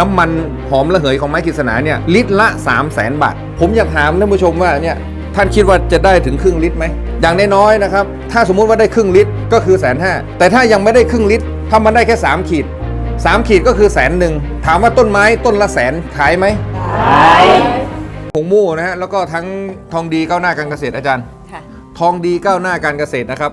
น้ำมันหอมระเหยของไม้กฤษณาเนี่ยลิตรละ 3 0 0แสนบาท ผมอยากถามท่านผู้ชมว่าเนี่ยท่านคิดว่าจะได้ถึงครึ่งลิตรไหม อย่างน้อยๆนะครับ ถ้าสมมุติว่าได้ครึ่งลิตรก็คือแสนห้าแต่ถ้ายังไม่ได้ครึ่งลิตรถ้ามันได้แค่ 3 ขีด 3 ขีดก็คือแสนหนึ่ง ถามว่าต้นไม้ต้นละแสนขายไหมขายผงมู่นะฮะแล้วก็ทั้งทองดีก้าวหน้าการเกษตรอาจารย์ค่ะทองดีก้าวหน้าการเกษตรนะครับ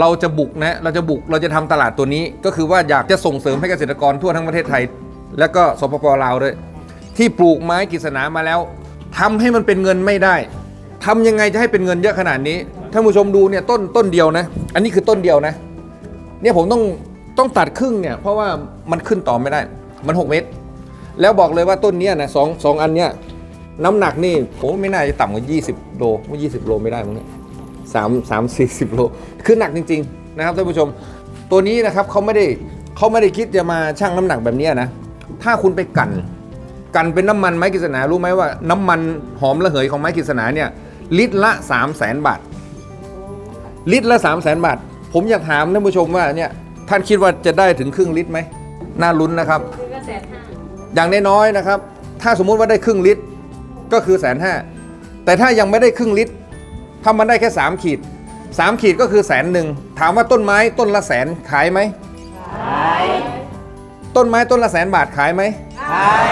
เราจะบุกนะ เราจะบุก เราจะทำตลาดตัวนี้ ก็คือว่าอยากจะส่งเสริมให้เกษตรกรทั่วทั้งประเทศไทย และก็สปปลาวด้วย ที่ปลูกไม้กฤษณามาแล้วทำให้มันเป็นเงินไม่ได้ทำยังไงจะให้เป็นเงินเยอะขนาดนี้ท่านผู้ชมดูเนี่ยต้นต้นเดียวนะ อันนี้คือต้นเดียวนะ เนี่ยผมต้องต้องตัดครึ่งเนี่ยเพราะว่ามันขึ้นต่อไม่ได้ มัน 6 เมตร แล้วบอกเลยว่าต้นเนี้ยนะสองสองอันเนี้ยน้ำหนักนี่ผมไม่น่าจะต่ำกว่า 20 โลว่า20 โลไม่ได้มั้งเนี่ยสามสามสี่สิบโล คือหนักจริง ๆ นะครับท่านผู้ชม ตัวนี้นะครับเขาไม่ได้เขาไม่ได้คิดจะมาชั่งน้ำหนักแบบนี้นะ ถ้าคุณไปกัน กันเป็นน้ำมันไม้กฤษณารู้ไหมว่า น้ำมันหอมระเหยของไม้กฤษณาเนี่ยลิตรละ3 0 0แสนบาท ลิตรละ3 0 0แสนบาท ผมอยากถามท่านผู้ชมว่าเนี่ยท่านคิดว่าจะได้ถึงครึ่งลิตรไหมน่าลุ้นนะครับ อย่างน้อยๆนะครับ ถ้าสมมุติว่าได้ครึ่งลิตรก็คือแสนห้าแต่ถ้ายังไม่ได้ครึ่งลิตรถ้ามันได้แค่ 3 ขีด 3 ขีดก็คือแสนหนึ่งถามว่าต้นไม้ต้นละแสนขายไหมขาย ต้นไม้ต้นละแสนบาทขายไหม ขาย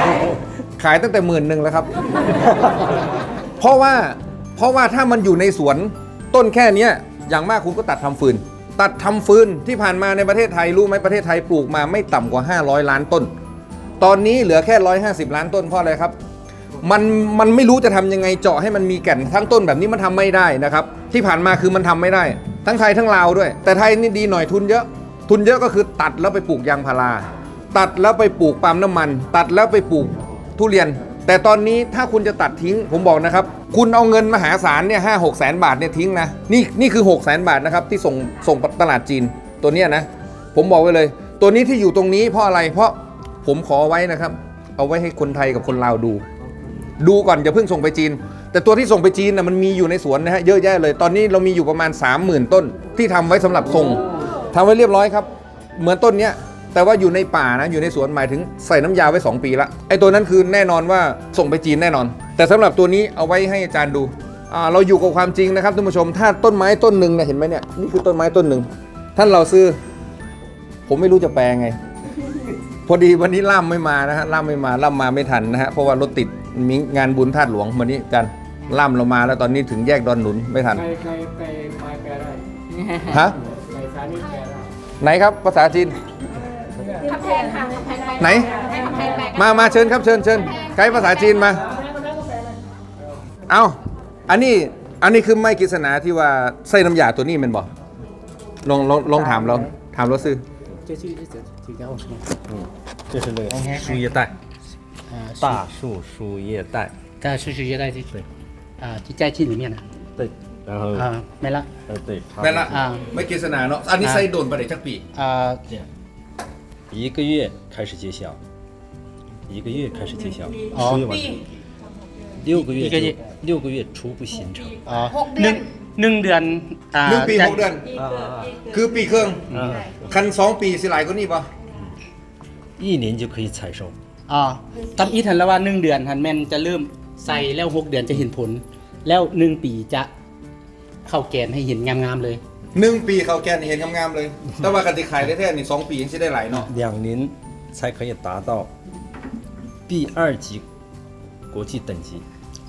ขายตั้งแต่หมื่นหนึ่งแล้วครับ เพราะว่าเพราะว่าถ้ามันอยู่ในสวนต้นแค่เนี้ยอย่างมากคุณก็ตัดทำฟืน ตัดทำฟืนที่ผ่านมาในประเทศไทยรู้ไหมประเทศไทยปลูกมาไม่ต่ำกว่า 500 ล้านต้น ตอนนี้เหลือแค่ 150 ล้านต้นเพราะอะไรครับ มันมันไม่รู้จะทำยังไงเจาะให้มันมีแก่นทั้งต้นแบบนี้มันทำไม่ได้นะครับ ที่ผ่านมาคือมันทำไม่ได้ ทั้งไทยทั้งลาวด้วย แต่ไทยนี่ดีหน่อยทุนเยอะ ทุนเยอะก็คือตัดแล้วไปปลูกยางพารา ตัดแล้วไปปลูกปาล์มน้ำมัน ตัดแล้วไปปลูกทุเรียน แต่ตอนนี้ถ้าคุณจะตัดทิ้งผมบอกนะครับ คุณเอาเงินมหาศาลเนี่ยห้าหกแสนบาทเนี่ยทิ้งนะนี่นี่คือ6กแสนบาทนะครับที่ส่งส่งตลาดจีนตัวเนี้ยนะ ผมบอกไว้เลย ตัวนี้ที่อยู่ตรงนี้เพราะอะไรเพราะผมขอไว้นะครับ เอาไว้ให้คนไทยกับคนลาวดู ดูก่อนอย่าเพิ่งส่งไปจีน แต่ตัวที่ส่งไปจีนนะมันมีอยู่ในสวนนะฮะเยอะแยะเลย ตอนนี้เรามีอยู่ประมาณ 30,000 ต้นที่ทำไว้สำหรับส่งทำไว้เรียบร้อยครับ เหมือนต้นเนี้ย แต่ว่าอยู่ในป่านะอยู่ในสวนหมายถึงใส่น้ำยาไว้ 2 ปีละไอ้ตัวนั้นคือแน่นอนว่าส่งไปจีนแน่นอน แต่สำหรับตัวนี้เอาไว้ให้อาจารย์ดูอ่าเราอยู่กับความจริงนะครับท่านผู้ชมถ้าต้นไม้ต้นหนึ่งเนี่ยเห็นไหมเนี่ยนี่คือต้นไม้ต้นหนึ่งท่านเราซื้อ ผมไม่รู้จะแปลไง พอดีวันนี้ล่ามไม่มานะฮะล่ามไม่มาล่ามมาไม่ทันนะฮะเพราะว่ารถติดมีงานบุญธาตุหลวงวันนี้กันล่ามเรามาแล้วตอนนี้ถึงแยกดอนหนุนไม่ทันใครใครไปไปแปลได้ฮะใครสานิแปลได้ไหนครับภาษาจีน คำแพงค่ะคำแพงไป ไหน ให้คำแพงไป มามาเชิญครับเชิญเชิญใครภาษาจีนมา เอาอันนี้อันนี้คือไม้กฤษณาที่ว่าใส่น้ำยาตัวนี้แมันบอกลองลองลองถามเราถามเราซื้อ 这这这这家伙什么？这是那个树叶带，啊，大树树叶带，在是是也在这对，啊，就在这里面的对，然后啊，没了呃对，它 แม่นละ อ่า ไม่กฤษณาเนาะอันนี้ใส่โดนประเดี๋ยวจักปี 啊， 一个月开始见效，一个月开始见效，哦输液完六个月一个月就六个月初步形成。啊，หนึ่งหนึ่งเดือนอ่า หนึ่งปีหกเดือน 啊啊 คือปีครึ่ง 啊！ คันสองปีสิหลายก็นี่ปะ 一年就可以采收。 อ่าทำอีทันแล้วว่าหนึ่งเดือนฮันแมนจะเริ่มใส่แล้วหกเดือนจะเห็นผล แล้วหนึ่งปีจะเข้าแกนให้เห็นงามๆเลย หนึ่งปีเขาแกนเห็นงามๆเลย แต่ว่ากันติขายได้แท้นี่สองปียังสิได้หลายเนาะ 两年才可以达到 B 二级国际等级。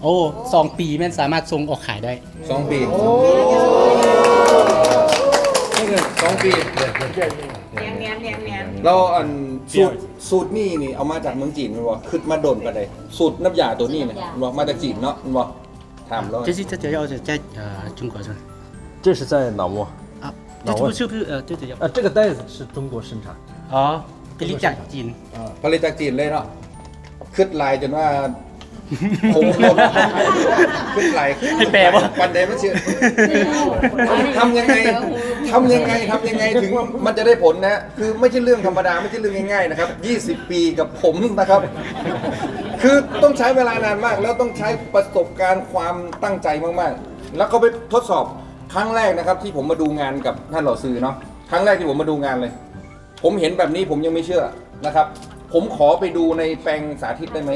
โอ้สองปีแม่นสามารถส่งออกขายได้ สองปีสองปี เนียนเนียนเนียนเนียน เราอันสูตรสูตรนี่นี่เอามาจากเมืองจีนมันบอกขึ้นมาโดนกันเลยสูตรน้ำยาตัวนี้เนี่ยมันบอกมาจากจีนเนาะมันบอกถามเรา 这是这主要是在呃中国是吧这是在老挝， 啊，老挝这不就是呃这主要呃，这个袋子是中国生产。อ๋อผลิตจากจีน ผลิตจากจีนเลยเนาะขึ้นลายจนว่าผมหล่นขึ้นลาย ให้แปลว่า วันใดมันเชื่อทำยังไงทำยังไงทำยังไงถึงมันจะได้ผลนะ คือไม่ใช่เรื่องธรรมดาไม่ใช่เรื่องง่ายๆนะครับ 20 ปีกับผมนะครับ คือต้องใช้เวลานานมาก แล้วต้องใช้ประสบการณ์ความตั้งใจมากๆ แล้วก็ไปทดสอบ ครั้งแรกนะครับ ที่ผมมาดูงานกับท่านหล่อซื้อเนาะครั้งแรกที่ผมมาดูงานเลย ผมเห็นแบบนี้ผมยังไม่เชื่อนะครับ ผ ผมขอไปดูในแปลงสาธิตได้ไหม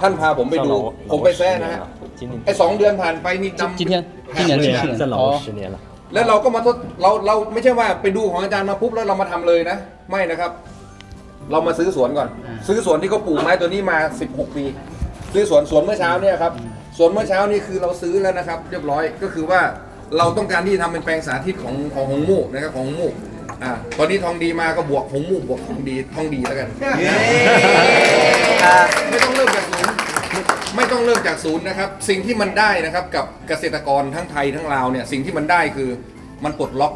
ท่านพาผมไปดู ผมไปแซ่นะฮะ 今年 ไอ้สองเดือนผ่านไปนี่ดำ 今天今年หักเลย 去 นะ 年这老哦十年了。 แล้วเราก็มาทดเราเราไม่ใช่ว่าไปดูของอาจารย์มาปุ๊บแล้วเรามาทำเลยนะ ไม่นะครับ เรามาซื้อสวนก่อน อ่า ซื้อสวนที่เขาปลูกไม้ตัวนี้มา 16 ปี ซื้อสวนสวนเมื่อเช้าเนี่ยครับสวนเมื่อเช้านี่คือเราซื้อแล้วนะครับ เรียบร้อยก็คือว่า เราต้องการที่ทำเป็นแปลงสาธิตของของหงมูกนะครับของหงมูกอ่าตอนนี้ทองดีมาก็บวกหงมูกบวกทองดีทองดีแล้วกันอ่าไม่ต้องเริ่มจากศูนย์ไม่ต้องเริ่มจากศูนย์นะครับ สิ่งที่มันได้นะครับกับเกษตรกรทั้งไทยทั้งลาวเนี่ยสิ่งที่มันได้คือมันปลดล็อก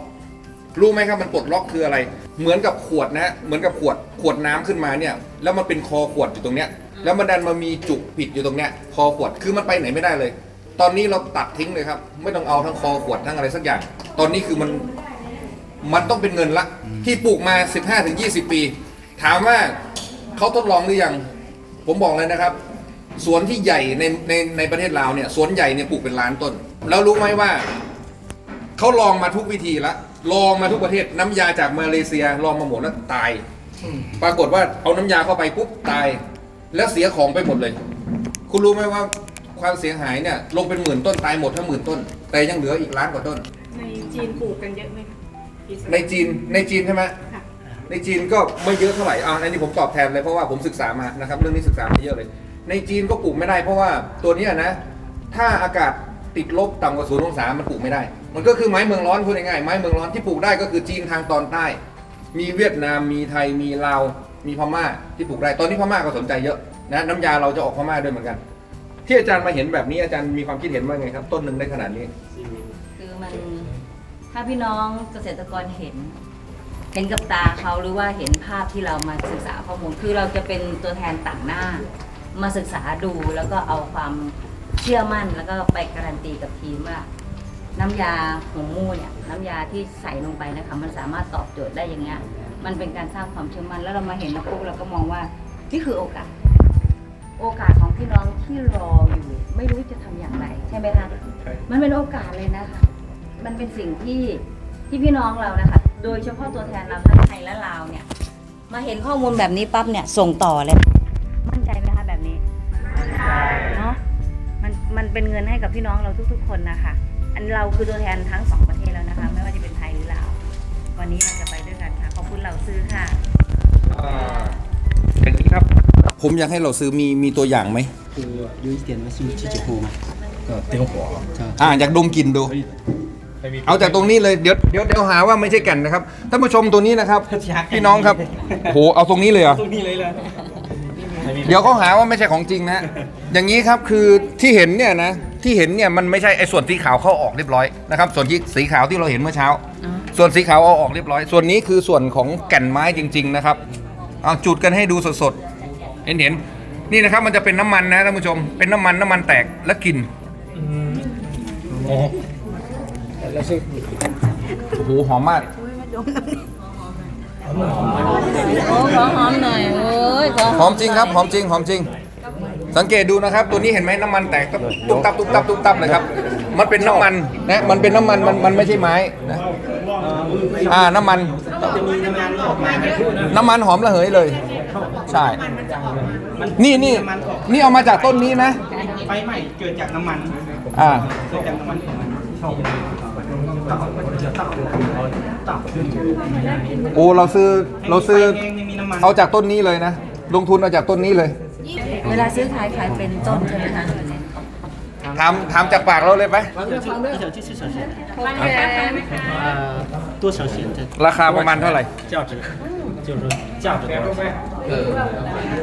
รู้ไหมครับมันปลดล็อกคืออะไร เหมือนกับขวดนะฮะเหมือนกับขวดขวดน้ำขึ้นมาเนี่ยแล้วมันเป็นคอขวดอยู่ตรงเนี้ยแล้วมันดันมามีจุกผิดอยู่ตรงเนี้ยคอขวดคือมันไปไหนไม่ได้เลย ตอนนี้เราตัดทิ้งเลยครับ ไม่ต้องเอาทั้งคอขวดทั้งอะไรสักอย่าง ตอนนี้คือมันมันต้องเป็นเงินละ ที่ปลูกมา 15-20 ปี ถามว่าเขาทดลองหรือยัง ผมบอกเลยนะครับ สวนที่ใหญ่ในในในประเทศลาวเนี่ยสวนใหญ่เนี่ยปลูกเป็นล้านต้น แล้วรู้ไหมว่าเขาลองมาทุกวิธีละลองมาทุกประเทศน้ำยาจากมาเลเซียลองมาหมดแล้วตาย ปรากฏว่าเอาน้ำยาเข้าไปปุ๊บตาย แล้วเสียของไปหมดเลย คุณรู้ไหมว่า ความเสียหายเนี่ยลงเป็นหมื่นต้นตายหมดทั้งหมื่นต้น แต่ยังเหลืออีกล้านกว่าต้น ในจีนปลูกกันเยอะไหมคะกี่สในจีนในจีนใช่ไหม ค่ะ ในจีนก็ไม่เยอะเท่าไหร่อ่าอันนี้ผมตอบแทนเลยเพราะว่าผมศึกษามานะครับเรื่องนี้ศึกษามาเยอะเลย ในจีนก็ปลูกไม่ได้เพราะว่าตัวเนี้ยนะ ถ้าอากาศติดลบต่ำกว่าศูนย์องศามันปลูกไม่ได้ มันก็คือไม้เมืองร้อนพูดง่ายๆไม้เมืองร้อนที่ปลูกได้ก็คือจีนทางตอนใต้ มีเวียดนามมีไทยมีลาวมีพม่าที่ปลูกได้ตอนนี้พม่าก็สนใจเยอะนะน้ำยาเราจะออกพม่าด้วยเหมือนกัน ที่อาจารย์มาเห็นแบบนี้อาจารย์มีความคิดเห็นว่าไงครับ ต้นหนึ่งได้ขนาดนี้ คือมันถ้าพี่น้องเกษตรกรเห็น เห็นกับตาเขาหรือว่าเห็นภาพที่เรามาศึกษาข้อมูลคือเราจะเป็นตัวแทนต่างหน้า มาศึกษาดูแล้วก็เอาความเชื่อมั่นแล้วก็ไปการันตีกับทีมว่า น้ำยาหงมูเนี่ยน้ำยาที่ใส่ลงไปนะคะมันสามารถตอบโจทย์ได้อย่างเงี้ยมันเป็นการสร้างความเชื่อมั่นแล้วเรามาเห็นแล้วปุ๊บเราก็มองว่านี่คือโอกาส โอกาสของพี่น้องที่รออยู่ ไม่รู้จะทำอย่างไร ใช่ไหมคะมันเป็นโอกาสเลยนะคะ มันเป็นสิ่งที่ที่พี่น้องเรานะคะ โดยเฉพาะตัวแทนเราทั้งไทยและลาวเนี่ย มาเห็นข้อมูลแบบนี้ปั๊บเนี่ยส่งต่อเลย มั่นใจไหมคะแบบนี้เนาะมันมันเป็นเงินให้กับพี่น้องเราทุก ๆ คนนะคะ อันเราคือตัวแทนทั้งสองประเทศแล้วนะคะ ไม่ว่าจะเป็นไทยหรือลาววันนี้เราจะไปด้วยกันค่ะขอบคุณเราซื้อค่ะอย่างนี้ครับ ผมอยากให้เราซื้อมีมีตัวอย่างไหม คือ有一点那是七九户吗？呃，点火了。 อ่าอยากดมกลิ่นดู เอาจากตรงนี้เลยเดี๋ยวเดี๋ยวเดี๋ยวหาว่าไม่ใช่แก่นนะครับท่านผู้ชมตัวนี้นะครับ พี่น้องครับโหเอาตรงนี้เลยเหรอ ตรงนี้เลยเลย เดี๋ยวเขาหาว่าไม่ใช่ของจริงนะอย่างนี้ครับคือที่เห็นเนี่ยนะที่เห็นเนี่ยมันไม่ใช่ไอ้ส่วนสีขาวเข้าออกเรียบร้อยนะครับส่วนที่สีขาวที่เราเห็นเมื่อเช้า ส่วนสีขาวเอาออกเรียบร้อย ส่วนนี้คือส่วนของแก่นไม้จริง ๆ นะครับเอาจุดกันให้ดูสดๆ เห็นเห็นนี่นะครับมันจะเป็นน้ำมันนะท่านผู้ชม เป็นน้ำมันน้ำมันแตกและกลิ่นโอ้โหหอมมาก โอ้ขอหอมหน่อยโอ้ยขอหอมจริงครับหอมจริงหอมจริง สังเกตดูนะครับ ตัวนี้เห็นไหมน้ำมันแตกตุ๊บตับตุ๊บตับตุ๊บตับเลยครับ มันเป็นน้ำมันนะมันเป็นน้ำมันมันมันไม่ใช่ไม้นะ อ่าน้ำมันน้ำมันหอมระเหยเลย ใช่นี่นี่นี่เอามาจากต้นนี้นะ ไฟใหม่เกิดจากน้ำมันอ่า เกิดจากน้ำมันของมันโอ้เราซื้อเราซื้อไฟเองยังมีน้ำมันเอาจากต้นนี้เลยนะ ลงทุนเอาจากต้นนี้เลย เวลาซื้อขายขายเป็นต้นใช่ไหมคะ ถามถามจากปากเราเลยไป 一小这是小钱，呃，多少钱的？ ราคาประมาณเท่าไหร่ 价值就是说价值多少钱？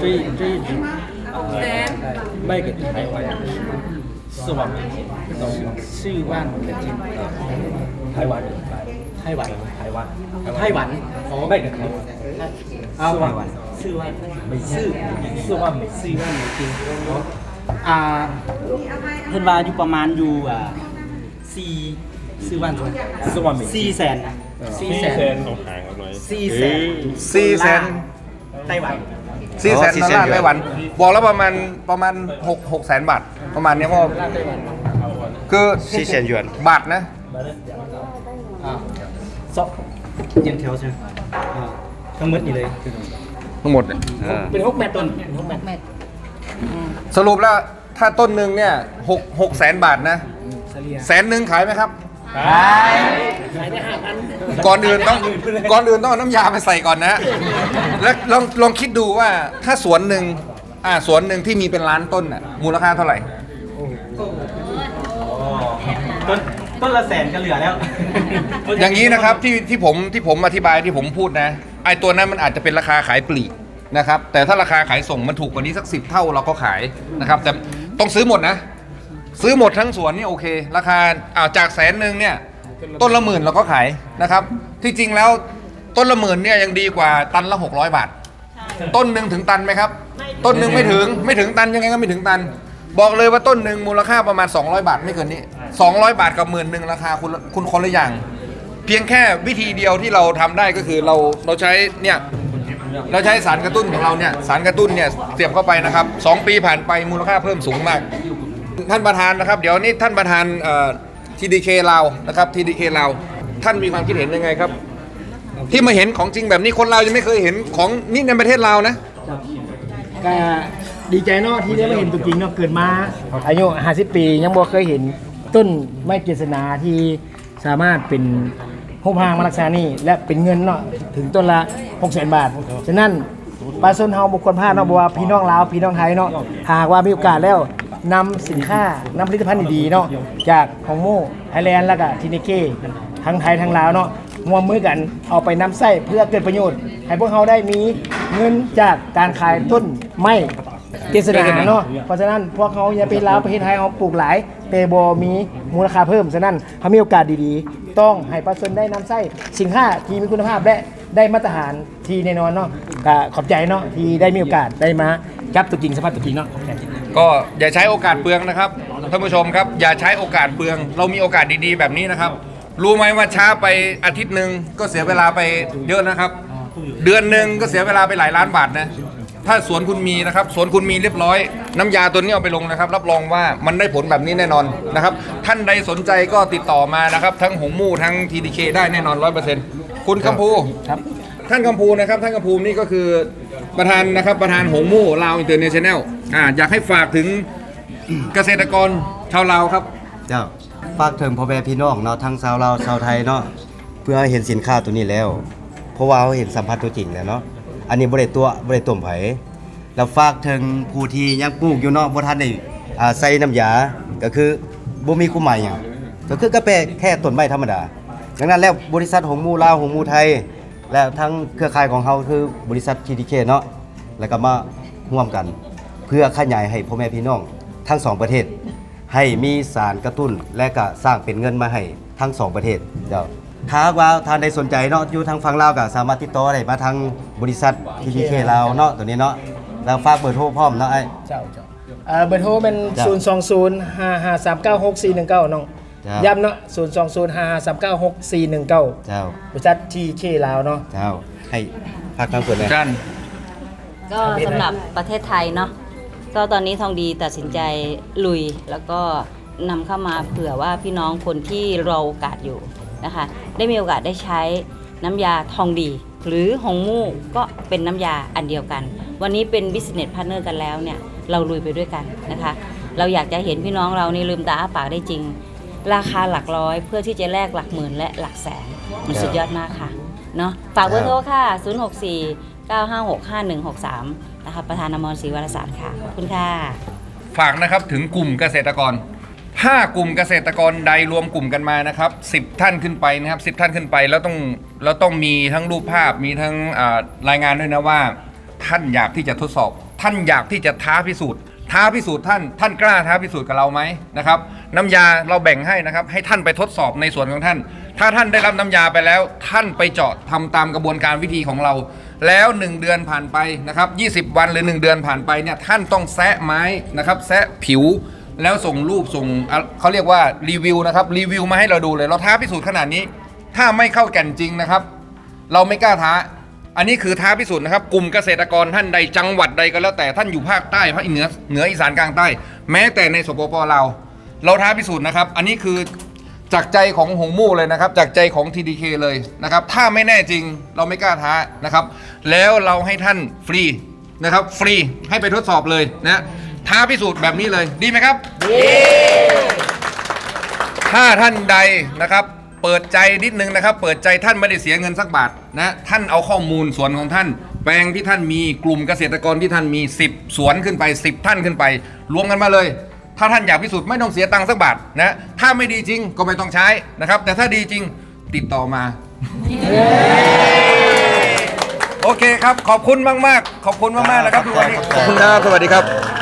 这一这一只卖给台湾人是四万美金到四万美金，台湾人台湾，台湾台湾，哦，卖给台湾啊，四万四万美金四四万美四万美金 อ่าเพิ่นว่าอยู่ประมาณอยู่อ่าสี่ซื้อบ้านสองซื้อบ้นสี่แสนสี่แสนเอาห่างออหน่อยสี่แสนสี่แสน ไต้หวัน สี่แสนดอลลาร์ไต้หวัน บอกแล้วประมาณประมาณหกหกแสนบาท ประมาณเนี้ยเพราคือสี่แสนหยวน บาทนะ อ่าซอกเยียงแถวใช่ไหมอ่าทั้งหมดนี่เลย ทั้งหมดเนี่ย เป็นหกแมตต์ต้นนหกแมตต์ สรุปแล้วถ้าต้นหนึ่งเนี่ยหกหกแสนบาทนะเฉลี่ยแสนหนึ่งขายไหมครับ ขายได้5,000ก่อนอื่นต้องก่อนอื่นต้องเอาน้ำยาไปใส่ก่อนนะ แล้วลองลองคิดดูว่าถ้าสวนหนึ่งอ่าสวนหนึ่งที่มีเป็นล้านต้นน่ะมูลค่าเท่าไหร่ ต้นต้นละแสนก็เหลือแล้วอย่างนี้นะครับที่ที่ผมที่ผมอธิบายที่ผมพูดนะไอตัวนั้นมันอาจจะเป็นราคาขายปลีก นะครับแต่ถ้าราคาขายส่งมันถูกกว่านี้สักสิบเท่าเราก็ขายนะครับแต่ต้องซื้อหมดนะ ซื้อหมดทั้งสวนนี่โอเค ราคาอ่าจากแสนหนึ่งเนี่ยต้นละหมื่นเราก็ขายนะครับ ที่จริงแล้วต้นละหมื่นเนี่ยยังดีกว่าตันละ 600 บาท ต้นหนึ่งถึงตันไหมครับ ต้นหนึ่งไม่ถึงไม่ถึงตันยังไงก็ไม่ถึงตัน บอกเลยว่าต้นหนึ่งมูลค่าประมาณ 200 บาทไม่เกินนี้ 200 บาทกับหมื่นหนึ่งราคาคุณคุณคนละอย่าง เพียงแค่วิธีเดียวที่เราทำได้ก็คือเราเราใช้เนี่ย เราใช้สารกระตุ้นของเราเนี่ยสารกระตุ้นเนี่ยเสียบเข้าไปนะครับสองปีผ่านไปมูลค่าเพิ่มสูงมาก ท่านประธานนะครับ เดี๋ยวนี้ท่านประธานทีดีเคลานะครับทีดีเคลาท่านมีความคิดเห็นยังไงครับ ที่มาเห็นของจริงแบบนี้คนเราวยังไม่เคยเห็นของนี่ในประเทศลานะก็ดีใจเนาะที่ได้มาเห็นตัวจริงเนาะเกิดมาอายุ50 ปียังบ่เคยเห็นต้นไม้กฤษณาที่สามารถเป็น โฮมฮางมารักษานี่และเป็นเงินเนาะถึงต้นละ6 0 0 0 0บาท ฉะนั้นปลาส้นเฮาบุคคลพลาดเนาะบ่ว่าพี่น้องลาวพี่น้องไทยเนาะหากว่ามีโอกาสแล้วนำสินค้านำผลิตภัณฑ์ดีๆเนาะจากของโมไทยแลนด์แล้วก็ทีนิเก้ทั้งไทยทั้งลาวเนาะรวมมือกันเอาไปนำใส้เพื่อเกิดประโยชน์ ให้พวกเขาได้มีเงินจากการขายต้นไม้กฤษณาเนาะเพราะฉะนั้นพวกเขาอย่าไปลาวประเทศไทยเขาปลูกหลายแต่บ่มีมูลค่าเพิ่มฉะนั้นเขามีโอกาสดีๆ ต้องให้ประชาชนได้นำไส้สินค้าที่มีคุณภาพและได้มาตรฐานที่แน่นอนเนาะก็ขอบใจเนาะที่ได้มีโอกาสได้มาจับตัวจริงสัมผัสตัวจริงเนาะขอบใจก็อย่าใช้โอกาสเปลืองนะครับท่านผู้ชมครับ อย่าใช้โอกาสเปลือง เรามีโอกาสดีๆ แบบนี้นะครับ รู้ไหมว่าช้าไปอาทิตย์หนึ่งก็เสียเวลาไปเยอะนะครับ เดือนหนึ่งก็เสียเวลาไปหลายล้านบาทนะ ถ้าสวนคุณมีนะครับสวนคุณมีเรียบร้อย น้ำยาตัวนี้เอาไปลงนะครับ รับรองว่ามันได้ผลแบบนี้แน่นอนนะครับ ท่านใดสนใจก็ติดต่อมานะครับ ทั้งหงมู่ทั้งทีดีเคได้แน่นอนร้อยเปอร์เซ็นต์คุณคำพูครับ ท่านคำพูนะครับ ท่านคำพูนี่ก็คือประธานนะครับประธานหงมู่ลาวอินเตอร์เนชั่นแนลอ่าอยากให้ฝากถึงเกษตรกรชาวลาวครับ เจ้าฝากถึงพ่อแม่พี่น้องเนาะทั้งชาวลาวชาวไทยเนาะเพื่อให้เห็นสินค้าตัวนี้แล้ว เพราะว่าเขาเห็นสัมผัสตัวจริงแล้วเนาะ อันนี้บ่ได้ตัวบ่ได้ต้มไผแล้วฝากถึงผู้ที่ยังปลูกอยู่เนาะบ่ทันได้อ่าใส่น้ำยาก็คือบ่มีคู่หมายหยังก็คือกาแฟแค่ต้นไม้ธรรมดาดังนั้นแล้วบริษัทหงมูลาวหงมูไทย และทั้งเครือข่ายของเขาคือบริษัท TDK เนาะแล้วก็มาร่วมกัน เพื่อขยายให้พ่อแม่พี่น้องทั้งสองประเทศ ให้มีสารกระตุ้นและก็สร้างเป็นเงินมาให้ทั้งสองประเทศเดี๋ยว ถ้าว่าท่านใดสนใจเนาะอยู่ทางฝั่งลาวก็สามารถติดต่อได้มาทางบริษัท TDK ลาวเนาะตัวนี้เนาะแล้วฝากเบอร์โทรพร้อมเนาะไอ้ เจ้าเจ้าเอ่อเบอร์โทรเป็นจ้ะ0 2 0 5 5 3 9 6 4 1 9น้องจ้ะ ย้ำเนาะ0 2 0 5 5 3 9 6 4 1 9เจ้าบริษัททีเคลาวเนาะ เจ้าให้ฝากทางเพิ่นเลย จัน ก็สำหรับประเทศไทยเนาะก็ตอนนี้ทองดีตัดสินใจลุยแล้วก็นำเข้ามาเผื่อว่าพี่น้องคนที่รอโอกาสอยู่ นะคะ ได้มีโอกาสได้ใช้น้ำยาทองดี หรือหงมู่ก็เป็นน้ำยาอันเดียวกัน วันนี้เป็น business partner กันแล้วเนี่ย เราลุยไปด้วยกันนะคะ เราอยากจะเห็นพี่น้องเรานี่ลืมตาอ้าปากได้จริง ราคาหลักร้อย เพื่อที่จะแลกหลักหมื่นและหลักแสนมันสุดยอดมากค่ะเนาะฝากเบอร์โทรค่ะ 064 956 5163 นะคะประธานอมรศรีวรสารค่ะ ขอบคุณค่ะ ฝากนะครับถึงกลุ่มเกษตรกร ถ้ากลุ่มเกษตรกรใดรวมกลุ่มกันมานะครับ10 ท่านขึ้นไปนะครับ10 ท่านขึ้นไปแล้วต้องแล้วต้องมีทั้งรูปภาพมีทั้งรายงานด้วยนะว่า ท่านอยากที่จะทดสอบ ท่านอยากที่จะท้าพิสูจน์ ท้าพิสูจน์ท่านท่านกล้าท้าพิสูจน์กับเราไหมนะครับน้ำยาเราแบ่งให้นะครับให้ท่านไปทดสอบในส่วนของท่าน ถ้าท่านได้รับน้ำยาไปแล้ว ท่านไปเจาะทำตามกระบวนการวิธีของเรา แล้ว 1 เดือนผ่านไปนะครับ20 วันหรือ 1 เดือนผ่านไปเนี่ยท่านต้องแซะไม้นะครับแซะผิว แล้วส่งรูปส่งอะเขาเรียกว่ารีวิวนะครับรีวิวมาให้เราดูเลย เราท้าพิสูจน์ขนาดนี้ ถ้าไม่เข้าแก่นจริงนะครับ เราไม่กล้าท้า อันนี้คือท้าพิสูจน์นะครับ กลุ่มเกษตรกรท่านใดจังหวัดใดก็แล้วแต่ท่านอยู่ภาคใต้ภาคเหนือเหนืออีสานกลางใต้ แม้แต่ในสปปลาวเราท้าพิสูจน์นะครับ อันนี้คือจากใจของหงมู่เลยนะครับ จากใจของ TDK เลยนะครับ ถ้าไม่แน่จริงเราไม่กล้าท้านะครับ แล้วเราให้ท่านฟรีนะครับ ฟรีให้ไปทดสอบเลยนะ ท้าพิสูจน์แบบนี้เลยดีไหมครับ ถ้าท่านใดนะครับ เปิดใจนิดนึงนะครับ เปิดใจท่านไม่ได้เสียเงินสักบาทนะท่านเอาข้อมูลสวนของท่าน แปลงที่ท่านมีกลุ่มเกษตรกรที่ท่านมี 10 สวนขึ้นไป 10 ท่านขึ้นไป รวมกันมาเลย ถ้าท่านอยากพิสูจน์ไม่ต้องเสียตังค์สักบาทนะถ้าไม่ดีจริงก็ไม่ต้องใช้นะครับ แต่ถ้าดีจริงติดต่อมา โอเคครับ ขอบคุณมาก ๆ ขอบคุณมาก ๆ นะครับทุกวันนี้ ขอบคุณครับ สวัสดีครับ